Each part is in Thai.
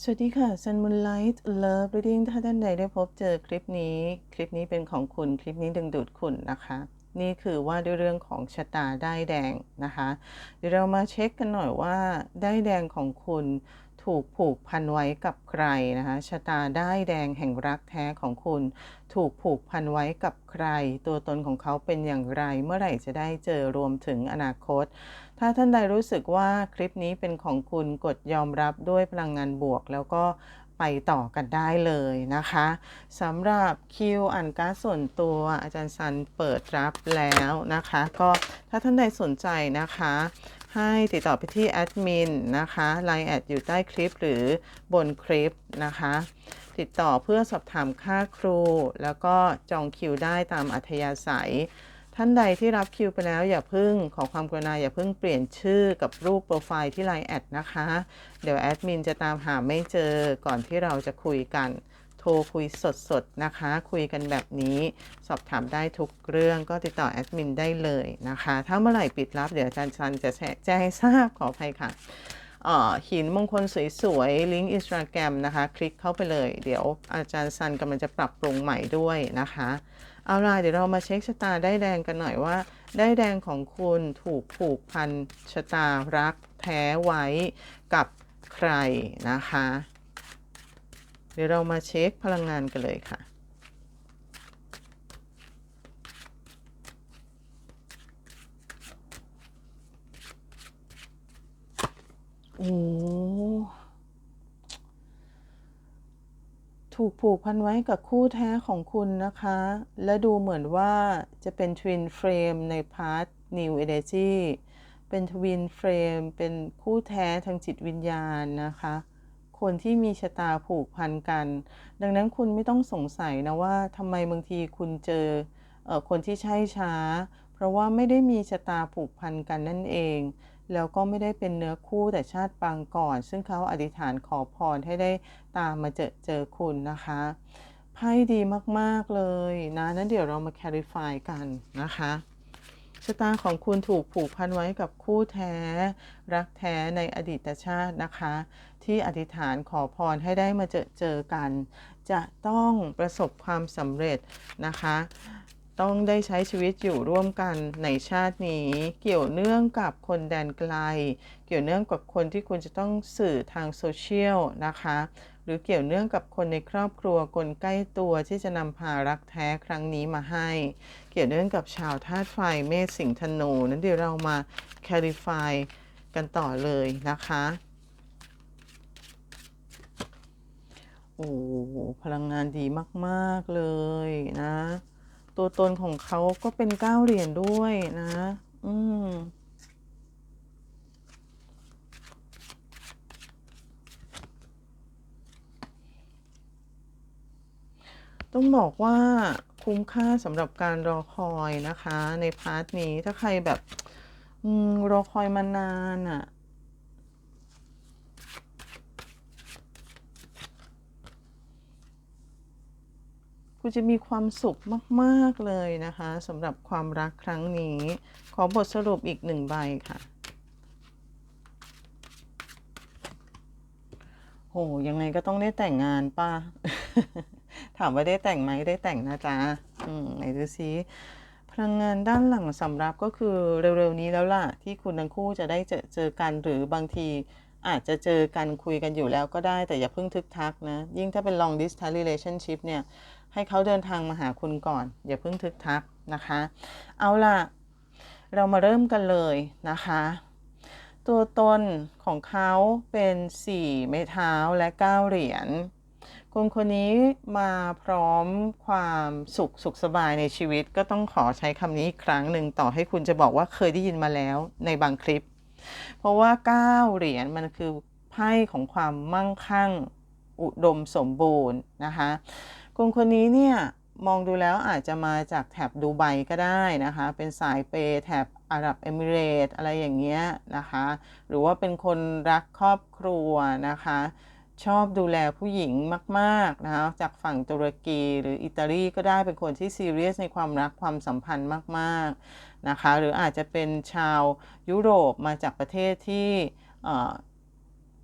สวัสดีค่ะ Sun Moonlight Love Reading ถ้าท่านใดได้พบเจอคลิปนี้ คลิปนี้เป็นของคุณ คลิปนี้ดึงดูดคุณนะคะ นี่คือว่าด้วยเรื่องของชะตาได้แดงนะคะ เดี๋ยวเรามาเช็คกันหน่อยว่าได้แดงของคุณ ถูกผูกพันไว้กับใครนะคะชะตาได้แดงแห่งรักแท้ของคุณ ถูกผูกพันไว้กับใคร ตัวตนของเขาเป็นอย่างไร เมื่อไหร่จะได้เจอรวมถึงอนาคต ถ้าท่านใดรู้สึกว่าคลิปนี้เป็นของคุณกดยอมรับด้วยพลังงานบวก แล้วก็ไปต่อกันได้เลยนะคะสำหรับคิวอ่านการ์ดส่วนตัวอาจารย์ซันเปิดรับแล้วนะคะ ก็ถ้าท่านใดสนใจนะคะ ให้ติดต่อไปที่แอดมินนะคะ Line แอดอยู่ใต้คลิปหรือบนคลิปนะคะ ติดต่อเพื่อสอบถามค่าครู แล้วก็จองคิวได้ตามอัธยาศัย ท่านใดที่รับคิวไปแล้วอย่าเพิ่งขอความกรุณาอย่าเพิ่งเปลี่ยนชื่อกับรูปโปรไฟล์ที่ Line แอดนะคะ เดี๋ยวแอดมินจะตามหาไม่เจอก่อนที่เราจะคุยกัน ทรคุยสดๆนะคะ คุยกันแบบนี้ สอบถามได้ทุกเรื่องก็ติดต่อแอดมินได้เลยนะคะ ถ้าเมื่อไหร่ปิดรับเดี๋ยวอาจารย์ชันจะแจ้งให้ทราบขออภัยค่ะหินมงคลสวยๆ ลิงก์อินสตาแกรมนะคะ คลิกเข้าไปเลย เดี๋ยวอาจารย์ซันกำลังจะปรับปรุงใหม่ด้วยนะคะ เอาล่ะเดี๋ยวเรามาเช็คชะตาได้แดงกันหน่อยว่า ได้แดงของคุณถูกผูกพันชะตารักแท้ไว้กับใครนะคะ เดี๋ยวเรามาเช็คพลังงานกันเลยค่ะ โอ้ถูกผูกพันไว้กับคู่แท้ของคุณนะคะ และดูเหมือนว่าจะเป็นทวินเฟรมในพาร์ท New Energy เป็นทวินเฟรมเป็นคู่แท้ทางจิตวิญญาณนะคะ คนที่มีชะตาผูกพันกัน ดังนั้นคุณไม่ต้องสงสัยนะว่าทำไมบางทีคุณเจออคนที่ใช่ช้า เพราะว่าไม่ได้มีชะตาผูกพันกันนั่นเอง แล้วก็ไม่ได้เป็นเนื้อคู่แต่ชาติปางก่อน ซึ่งเขาอธิษฐานขอพรให้ได้ตามมาเจอเจอคุณนะคะไพ่ดีมาก ๆ เลยนะนั้นเดี๋ยวเรามา clarify กันนะคะชะตาของคุณถูกผูกพันไว้กับคู่แท้ รักแท้ในอดีตชาตินะคะ ที่อธิษฐานขอพรให้ได้มาเจอเจอกัน จะต้องประสบความสำเร็จนะคะ ต้องได้ใช้ชีวิตอยู่ร่วมกันในชาตินี้ เกี่ยวเนื่องกับคนแดนไกล เกี่ยวเนื่องกับคนที่คุณจะต้องสื่อทางโซเชียลนะคะ หรือเกี่ยวเนื่องกับคนในครอบครัวคนใกล้ตัวที่จะนำพารักแท้ครั้งนี้มาให้ เกี่ยวเนื่องกับชาวธาตุไฟเมษสิงห์ธนูนั้นเดี๋ยวเรามา clarify กันต่อเลยนะคะ โอ้โหพลังงานดีมาก ๆ เลยนะ ตัวตนของเขาก็เป็นเก้าเหรียญด้วยนะ อืมต้องบอกว่าคุ้มค่าสำหรับการรอคอยนะคะ ในพาร์ทนี้ถ้าใครแบบอรอคอยมานานอะ่ะ คุณจะมีความสุขมาก ๆ เลยนะคะสำหรับความรักครั้งนี้ ขอบทสรุปอีกหนึ่งใบค่ะ โห ยังไงก็ต้องได้แต่งงานป่ะถามว่าได้แต่งไหมได้แต่งนะจ๊ะ อืม ไหนดูซิพลังงานด้านหลังสำรับก็คือเร็วๆนี้แล้วล่ะ ที่คุณทั้งคู่จะได้เจอเจอกันหรือบางทีอาจจะเจอกันคุยกันอยู่แล้วก็ได้แต่อย่าเพิ่งทึกทักนะ ยิ่งถ้าเป็น long distance relationship เนี่ย ให้เขาเดินทางมาหาคุณก่อน อย่าเพิ่งทึกทักนะคะ เอาล่ะ เรามาเริ่มกันเลยนะคะ ตัวตนของเขาเป็น 4 ไม้เท้าและ 9 เหรียญคนคนนี้มาพร้อมความสุขสุขสบายในชีวิตก็ต้องขอใช้คำนี้อีกครั้งหนึ่งต่อให้คุณจะบอกว่าเคยได้ยินมาแล้วในบางคลิป เพราะว่า9เหรียญมันคือไพ่ของความมั่งคั่งอุดมสมบูรณ์นะคะ คนคนนี้เนี่ยมองดูแล้วอาจจะมาจากแถบดูไบก็ได้นะคะ เป็นสายเปย์แถบอาหรับเอมิเรตอะไรอย่างเงี้ยนะคะ หรือว่าเป็นคนรักครอบครัวนะคะ ชอบดูแลผู้หญิงมากๆนะคะจากฝั่งตุรกีหรืออิตาลีก็ได้เป็นคนที่ซีเรียสในความรักความสัมพันธ์มากๆนะคะ หรืออาจจะเป็นชาวยุโรปมาจากประเทศที่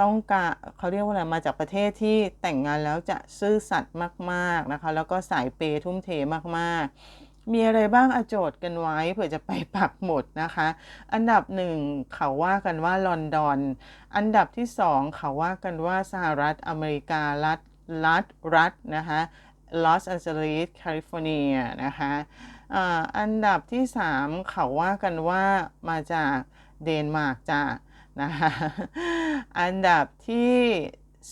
ต้องการเขาเรียกว่าอะไรมาจากประเทศที่แต่งงานแล้วจะซื่อสัตย์มากๆนะคะ แล้วก็สายเปย์ทุ่มเทมากๆ มีอะไรบ้างอโจทย์กันไว้เผื่อจะไปปักหมุดนะคะ อันดับหนึ่งเขาว่ากันว่าลอนดอน อันดับที่สองเขาว่ากันว่าสหรัฐอเมริการัฐรัฐรัฐนะคะลอสแอนเจลิสแคลิฟอร์เนียนะคะอันดับที่สามเขาว่ากันว่ามาจากเดนมาร์กจ้านะคะ อันดับที่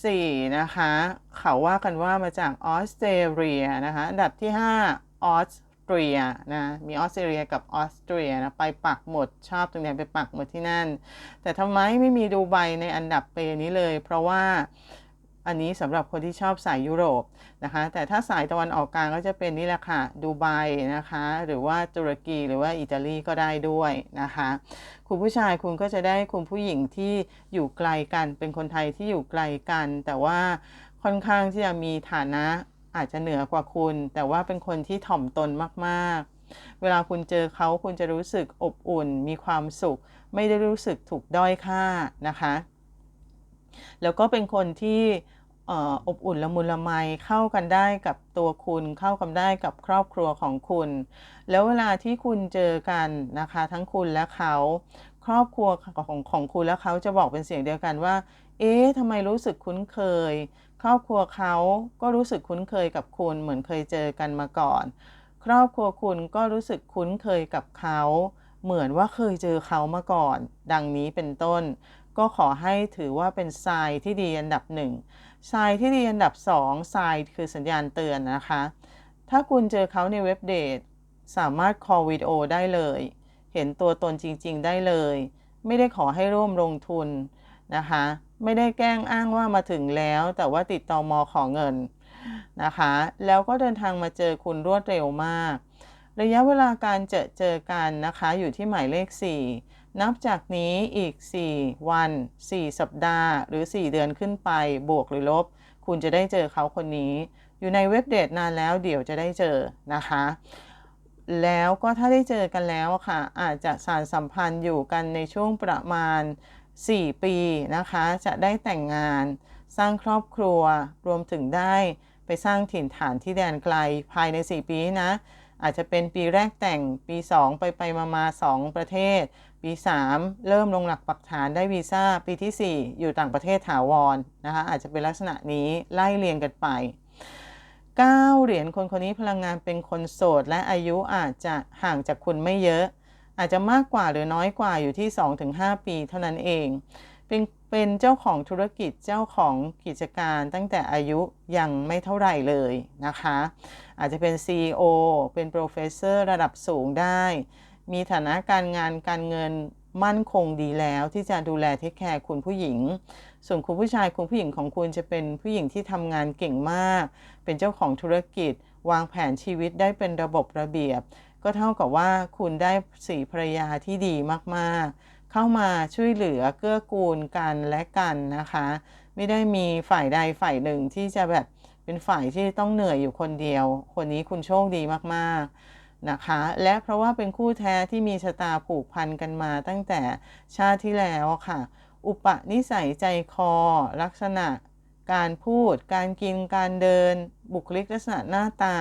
สี่นะคะ เขาว่ากันว่ามาจากออสเตรเลียนะคะ อันดับที่ห้าออสเตรียนะ มีออสเตรเลียกับออสเตรียนะ ไปปักหมดชอบตรงไหนไปปักหมดที่นั่น แต่ทำไมไม่มีดูไบในอันดับเปนี้เลย เพราะว่า อันนี้สำหรับคนที่ชอบสายยุโรปนะคะ แต่ถ้าสายตะวันออกกลางก็จะเป็นนี่แหละค่ะดูไบนะคะ หรือว่าตุรกีหรือว่าอิตาลีก็ได้ด้วยนะคะ คุณผู้ชายคุณก็จะได้คุณผู้หญิงที่อยู่ไกลกันเป็นคนไทยที่อยู่ไกลกัน แต่ว่าค่อนข้างที่จะมีฐานะอาจจะเหนือกว่าคุณ แต่ว่าเป็นคนที่ถ่อมตนมากๆ เวลาคุณเจอเขาคุณจะรู้สึกอบอุ่น มีความสุข ไม่ได้รู้สึกถูกด้อยค่านะคะ แล้วก็เป็นคนที่ อบอุ่นละมุนละไมเข้ากันได้กับตัวคุณ เข้ากันได้กับครอบครัวของคุณ แล้วเวลาที่คุณเจอกันนะคะ ทั้งคุณและเขา ครอบครัวของของคุณและเขาจะบอกเป็นเสียงเดียวกันว่า เอ๊ะทำไมรู้สึกคุ้นเคย ครอบครัวเขาก็รู้สึกคุ้นเคยกับคุณเหมือนเคยเจอกันมาก่อน ครอบครัวคุณก็รู้สึกคุ้นเคยกับเขาเหมือนว่าเคยเจอเขามาก่อน ดังนี้เป็นต้น ก็ขอให้ถือว่าเป็นทรายที่ดีอันดับหนึ่ง ทรายที่ดีอันดับ2ทรายคือสัญญาณเตือนนะคะ ถ้าคุณเจอเขาในเว็บเดทสามารถ call วิดีโอได้เลย เห็นตัวตนจริง ๆ ได้เลย ไม่ได้ขอให้ร่วมลงทุนนะคะ ไม่ได้แกล้งอ้างว่ามาถึงแล้ว แต่ว่าติดต่อมอขอเงินนะคะ แล้วก็เดินทางมาเจอคุณรวดเร็วมาก ระยะเวลาการเจอเจอกันนะคะ อยู่ที่หมายเลข 4 นับจากนี้อีก 4 วัน 4 สัปดาห์ หรือ 4 เดือนขึ้นไป บวกหรือลบ คุณจะได้เจอเขาคนนี้ อยู่ในเว็บเดทนานแล้วเดี๋ยวจะได้เจอนะคะ แล้วก็ถ้าได้เจอกันแล้วค่ะ อาจจะสารสัมพันธ์อยู่กันในช่วงประมาณ 4 ปีนะคะ จะได้แต่งงาน สร้างครอบครัว รวมถึงได้ไปสร้างถิ่นฐานที่แดนไกลภายใน 4 ปีนะอาจจะเป็นปีแรกแต่งปี 2 ไปไปมามา2ประเทศ ปี 3 เริ่มลงหลักปักฐานได้วีซ่า ปีที่ 4 อยู่ต่างประเทศถาวรนะคะอาจจะเป็นลักษณะนี้ไล่เรียงกันไป9เหรียญคนคนนี้พลังงานเป็นคนโสด และอายุอาจจะห่างจากคุณไม่เยอะ อาจจะมากกว่าหรือน้อยกว่าอยู่ที่ 2-5 ปีเท่านั้นเอง เป็นเป็นเจ้าของธุรกิจเจ้าของกิจการตั้งแต่อายุยังไม่เท่าไหร่เลยนะคะ อาจจะเป็น CEO เป็นโปรเฟสเซอร์ระดับสูงได้ มีฐานะการงานการเงินมั่นคงดีแล้วที่จะดูแลเทคแคร์คุณผู้หญิง ส่วนคุณผู้ชายคุณผู้หญิงของคุณจะเป็นผู้หญิงที่ทำงานเก่งมาก เป็นเจ้าของธุรกิจ วางแผนชีวิตได้เป็นระบบระเบียบ ก็เท่ากับว่าคุณได้สีภรรยาที่ดีมากๆ เข้ามาช่วยเหลือเกื้อกูลกันและกันนะคะ ไม่ได้มีฝ่ายใดฝ่ายหนึ่งที่จะแบบเป็นฝ่ายที่ต้องเหนื่อยอยู่คนเดียว คนนี้คุณโชคดีมากๆ นะคะ และเพราะว่าเป็นคู่แท้ที่มีชะตาผูกพันกันมาตั้งแต่ชาติที่แล้วค่ะ อุปนิสัยใจคอ ลักษณะ การพูด การกินการเดิน บุคลิกลักษณะหน้าตา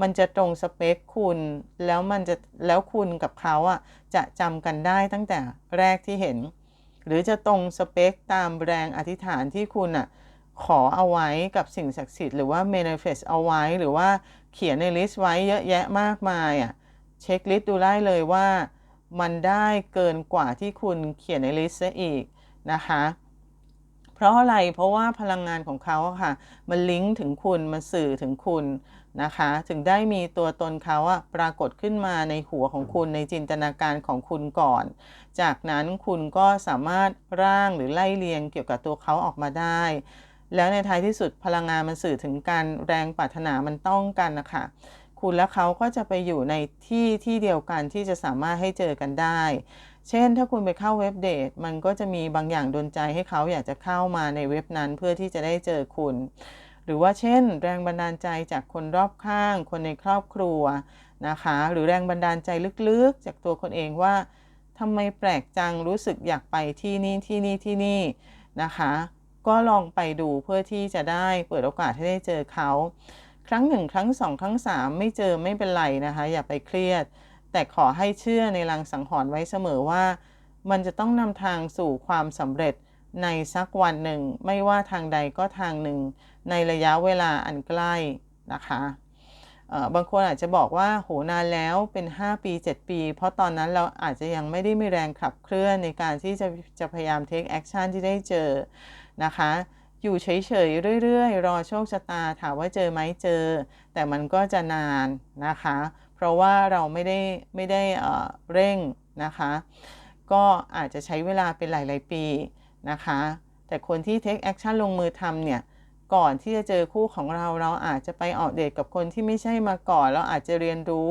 มันจะตรงสเปคคุณ แล้วมันจะแล้วคุณกับเขาอะจะจำกันได้ตั้งแต่แรกที่เห็น หรือจะตรงสเปคตามแรงอธิษฐานที่คุณอะ ขอเอาไว้กับสิ่งศักดิ์สิทธิ์หรือว่า manifest เอาไว้หรือว่าเขียนในลิสต์ไว้เยอะแยะมากมายอะเช็คลิสต์ดูได้เลยว่ามันได้เกินกว่าที่คุณเขียนในลิสต์ซะอีกนะคะเพราะอะไร เพราะว่าพลังงานของเขาค่ะ มันลิงก์ถึงคุณ มันสื่อถึงคุณนะคะ ถึงได้มีตัวตนเขาอะปรากฏขึ้นมาในหัวของคุณ ในจินตนาการของคุณก่อน จากนั้นคุณก็สามารถร่างหรือไล่เรียงเกี่ยวกับตัวเขาออกมาได้ แล้วในท้ายที่สุดพลังงานมันสื่อถึงการแรงปรารถนามันต้องกันนะคะคุณและเขาก็จะไปอยู่ในที่ที่เดียวกันที่จะสามารถให้เจอกันได้ เช่น ถ้าคุณไปเข้าเว็บเดทมันก็จะมีบางอย่างดนใจให้เขาอยากจะเข้ามาในเว็บนั้นเพื่อที่จะได้เจอคุณ หรือว่าเช่น แรงบันดาลใจจากคนรอบข้าง คนในครอบครัวนะคะ หรือแรงบันดาลใจลึกๆ จากตัวคนเองว่าทำไมแปลกจังรู้สึกอยากไปที่นี่ที่นี่ที่นี่นะคะ ก็ลองไปดูเพื่อที่จะได้เปิดโอกาสให้ได้เจอเขา ครั้งหนึ่งครั้งสองครั้งสามไม่เจอไม่เป็นไรนะคะ อย่าไปเครียด แต่ขอให้เชื่อในลังสังหรณ์ไว้เสมอว่า มันจะต้องนำทางสู่ความสำเร็จในสักวันหนึ่ง ไม่ว่าทางใดก็ทางหนึ่ง ในระยะเวลาอันใกล้นะคะบางคนอาจจะบอกว่าโหนานแล้วเป็น 5 ปี 7 ปี เพราะตอนนั้นเราอาจจะยังไม่ได้มีแรงขับเคลื่อนในการที่จะจะพยายาม take action ที่ได้เจอ นะคะ อยู่เฉยๆเรื่อยๆ รอโชคชะตาถามว่าเจอไหมเจอ แต่มันก็จะนานนะคะ เพราะว่าเราไม่ได้ไม่ได้เร่งนะคะ ก็อาจจะใช้เวลาเป็นหลายๆปีนะคะ แต่คนที่ take action ลงมือทำเนี่ยก่อนที่จะเจอคู่ของเราเราอาจจะไปออกเดทกับคนที่ไม่ใช่มาก่อน เราอาจจะเรียนรู้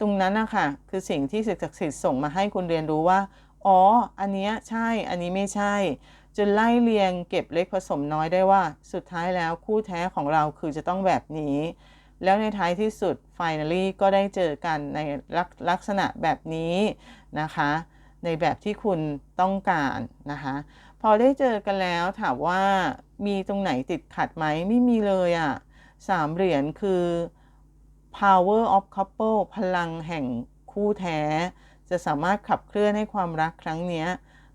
ตรงนั้นนะคะคือสิ่งที่ศึกศักดิ์สิทธิ์ส่งมาให้คุณเรียนรู้ว่า อ๋อ อันนี้ใช่ อันนี้ไม่ใช่ จนไล่เรียงเก็บเล็กผสมน้อยได้ว่า สุดท้ายแล้วคู่แท้ของเราคือจะต้องแบบนี้ แล้วในท้ายที่สุด finally ก็ได้เจอกันในลักษณะแบบนี้นะคะ ในแบบที่คุณต้องการนะคะพอได้เจอกันแล้วถามว่ามีตรงไหนติดขัดไหมไม่มีเลยอะ่ะสามเหรียญคือ power of couple พลังแห่งคู่แท้ จะสามารถขับเคลื่อนให้ความรักครั้งนี้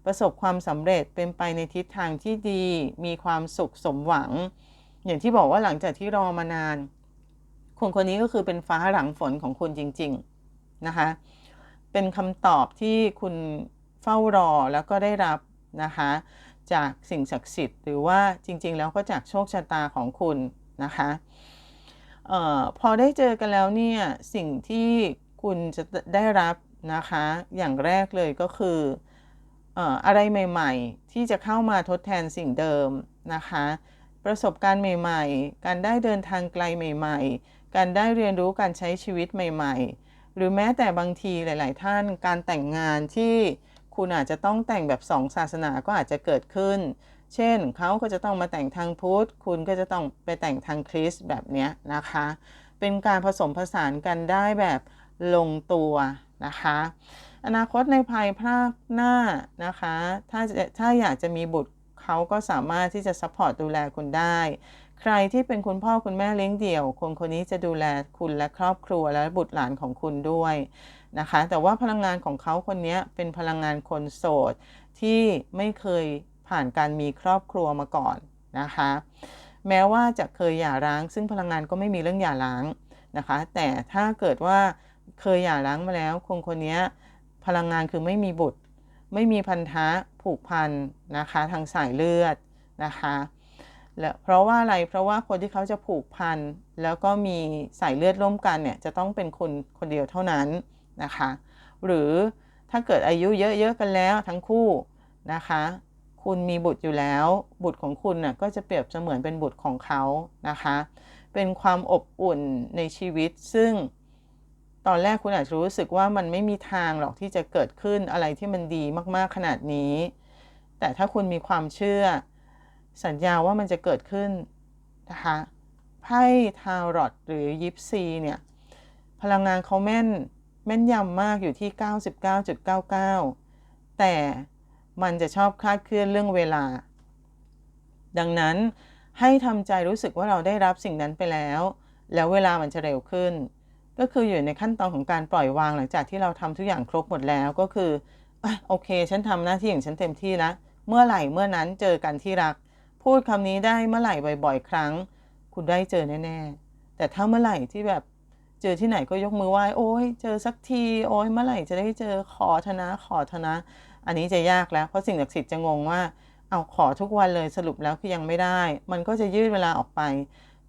ประสบความสำเร็จเป็นไปในทิศทางที่ดี มีความสุขสมหวัง อย่างที่บอกว่าหลังจากที่รอมานาน คนคนนี้ก็คือเป็นฟ้าหลังฝนของคุณจริง ๆ นะคะ เป็นคำตอบที่คุณเฝ้ารอแล้วก็ได้รับนะคะ จากสิ่งศักดิ์สิทธิ์ หรือว่าจริง ๆ แล้วก็จากโชคชะตาของคุณนะคะออพอได้เจอกันแล้วเนี่ยสิ่งที่คุณจะได้รับนะคะ อย่างแรกเลยก็คือ อะไรใหม่ๆ ที่จะเข้ามาทดแทนสิ่งเดิมนะคะ ประสบการณ์ใหม่ๆ การได้เดินทางไกลใหม่ ๆ การได้เรียนรู้การใช้ชีวิตใหม่ ๆ หรือแม้แต่บางทีหลาย ๆ ท่านการแต่งงานที่คุณอาจจะต้องแต่งแบบสองศาสนาก็อาจจะเกิดขึ้น เช่น เขาก็จะต้องมาแต่งทางพุทธ คุณก็จะต้องไปแต่งทางคริสต์แบบนี้นะคะ เป็นการผสมผสานกันได้แบบลงตัวนะคะ อนาคตในภายภาคหน้านะคะ ถ้าถ้าอยากจะมีบุตรเขาก็สามารถที่จะซัพพอร์ตดูแลคุณได้ ใครที่เป็นคุณพ่อคุณแม่เลี้ยงเดี่ยว คนคนนี้จะดูแลคุณและครอบครัวและบุตรหลานของคุณด้วยนะคะ แต่ว่าพลังงานของเขาคนนี้เป็นพลังงานคนโสดที่ไม่เคยผ่านการมีครอบครัวมาก่อนนะคะ แม้ว่าจะเคยหย่าร้าง ซึ่งพลังงานก็ไม่มีเรื่องหย่าร้างนะคะ แต่ถ้าเกิดว่าเคยหย่าร้างมาแล้ว คนคนนี้ พลังงานคือไม่มีบุตร ไม่มีพันธะผูกพันนะคะทางสายเลือดนะคะและเพราะว่าอะไรเพราะว่าคนที่เขาจะผูกพันแล้วก็มีสายเลือดร่วมกันเนี่ยจะต้องเป็นคนคนเดียวเท่านั้นนะคะ หรือถ้าเกิดอายุเยอะๆกันแล้วทั้งคู่นะคะ คุณมีบุตรอยู่แล้ว บุตรของคุณน่ะก็จะเปรียบเสมือนเป็นบุตรของเขานะคะ เป็นความอบอุ่นในชีวิตซึ่ง ตอนแรกคุณอาจจะรู้สึกว่ามันไม่มีทางหรอกที่จะเกิดขึ้นอะไรที่มันดีมากๆขนาดนี้ แต่ถ้าคุณมีความเชื่อ สัญญาว่ามันจะเกิดขึ้นนะคะไพ่ทารอตหรือยิปซีเนี่ยพลังงานเขาแม่นแม่นยำมากอยู่ที่ 99.99 แต่มันจะชอบคลาดเคลื่อนเรื่องเวลา ดังนั้นให้ทำใจรู้สึกว่าเราได้รับสิ่งนั้นไปแล้ว แล้วเวลามันจะเร็วขึ้น ก็คืออยู่ในขั้นตอนของการปล่อยวางหลังจากที่เราทำทุกอย่างครบหมดแล้วก็คือโอเค ฉันทำหน้าที่ของฉันเต็มที่แล้วเมื่อไหร่เมื่อนั้นเจอกันที่รัก พูดคำนี้ได้เมื่อไหร่บ่อย ๆ ครั้ง คุณได้เจอแน่ๆ แต่ถ้าเมื่อไหร่ที่แบบเจอที่ไหนก็ยกมือไหว้โอ้ยเจอสักทีโอ้ยเมื่อไหร่จะได้เจอขอธนะขอธนะ อันนี้จะยากแล้ว เพราะสิ่งศักดิ์สิทธิ์จะงงว่า เอาขอทุกวันเลยสรุปแล้วคือยังไม่ได้ มันก็จะยืดเวลาออกไป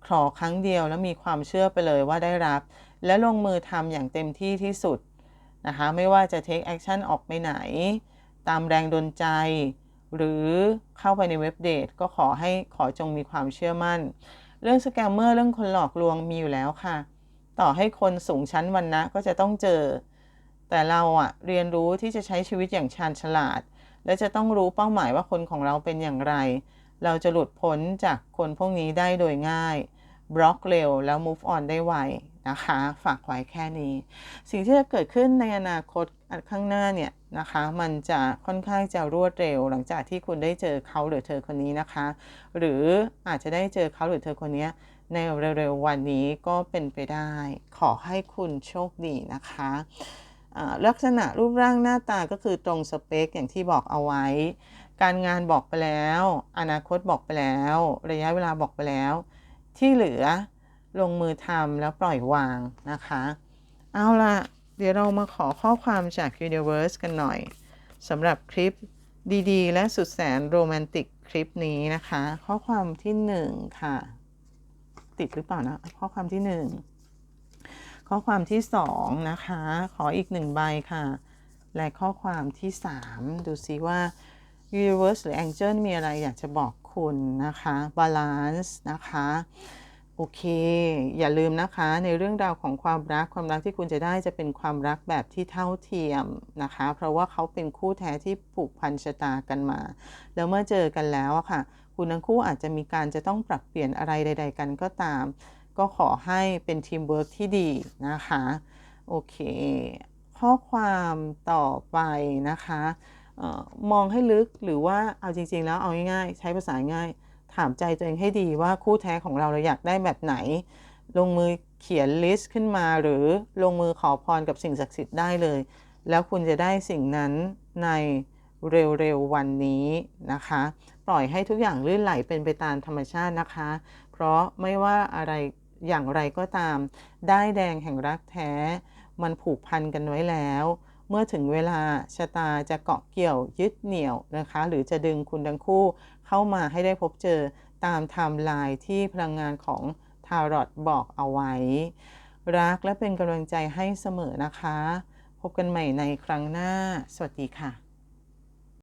ขอครั้งเดียวแล้วมีความเชื่อไปเลยว่าได้รับ และลงมือทำอย่างเต็มที่ที่สุดนะคะไม่ว่าจะ take action ออกไปไหน ตามแรงดลใจ หรือเข้าไปในเว็บเดทก็ขอให้ขอจงมีความเชื่อมั่น เรื่องสแกมเมอร์เรื่องคนหลอกลวงมีอยู่แล้วค่ะ ต่อให้คนสูงชั้นวันนะก็จะต้องเจอ แต่เราอะเรียนรู้ที่จะใช้ชีวิตอย่างชาญฉลาด และจะต้องรู้เป้าหมายว่าคนของเราเป็นอย่างไร เราจะหลุดพ้นจากคนพวกนี้ได้โดยง่ายบล็อกเร็วแล้ว move on ได้ไว นะคะ ฝากไว้แค่นี้ สิ่งที่จะเกิดขึ้นในอนาคตข้างหน้าเนี่ยนะคะ มันจะค่อนข้างจะรวดเร็ว หลังจากที่คุณได้เจอเขาหรือเธอคนนี้นะคะ หรืออาจจะได้เจอเขาหรือเธอคนนี้ในเร็วๆวันนี้ก็เป็นไปได้ ขอให้คุณโชคดีนะคะลักษณะรูปร่างหน้าตาก็คือตรงสเปคอย่างที่บอกเอาไว้ การงานบอกไปแล้ว อนาคตบอกไปแล้ว ระยะเวลาบอกไปแล้ว ที่เหลือ ลงมือทำแล้วปล่อยวางนะคะ เอาละเดี๋ยวเรามาขอข้อความจาก Universe กันหน่อยสำหรับคลิปดีๆ และสุดแสนโรแมนติกคลิปนี้นะคะ ข้อความที่หนึ่งค่ะ ติดหรือเปล่านะ ข้อความที่หนึ่งข้อความที่สองนะคะ ขออีกหนึ่งใบค่ะ และข้อความที่สามดูซิว่า Universe หรือ Angel มีอะไรอยากจะบอกคุณนะคะ Balance นะคะ โอเค อย่าลืมนะคะ ในเรื่องราวของความรักความรักที่คุณจะได้จะเป็นความรักแบบที่เท่าเทียมนะคะ เพราะว่าเขาเป็นคู่แท้ที่ผูกพันชะตากันมา แล้วเมื่อเจอกันแล้วอะค่ะ คุณทั้งคู่อาจจะมีการจะต้องปรับเปลี่ยนอะไรใด ๆ กันก็ตาม ก็ขอให้เป็นทีมเวิร์กที่ดีนะคะ โอเค ข้อความต่อไปนะคะออมองให้ลึกหรือว่าเอาจริง ๆ แล้วเอาง่ายๆใช้ภาษาง่าย ถามใจตัวเองให้ดีว่าคู่แท้ของเราเราอยากได้แบบไหน ลงมือเขียนลิสต์ขึ้นมาหรือลงมือขอพรกับสิ่งศักดิ์สิทธิ์ได้เลย แล้วคุณจะได้สิ่งนั้นในเร็วๆวันนี้นะคะ ปล่อยให้ทุกอย่างลื่นไหลเป็นไปตามธรรมชาตินะคะ เพราะไม่ว่าอะไรอย่างไรก็ตาม ได้แดงแห่งรักแท้ มันผูกพันกันไว้แล้ว เมื่อถึงเวลาชะตาจะเกาะเกี่ยวยึดเหนี่ยวนะคะ หรือจะดึงคุณทั้งคู่ เข้ามาให้ได้พบเจอตามไทม์ไลน์ที่พลังงานของทารอตบอกเอาไว้ รักและเป็นกำลังใจให้เสมอนะคะ พบกันใหม่ในครั้งหน้า สวัสดีค่ะ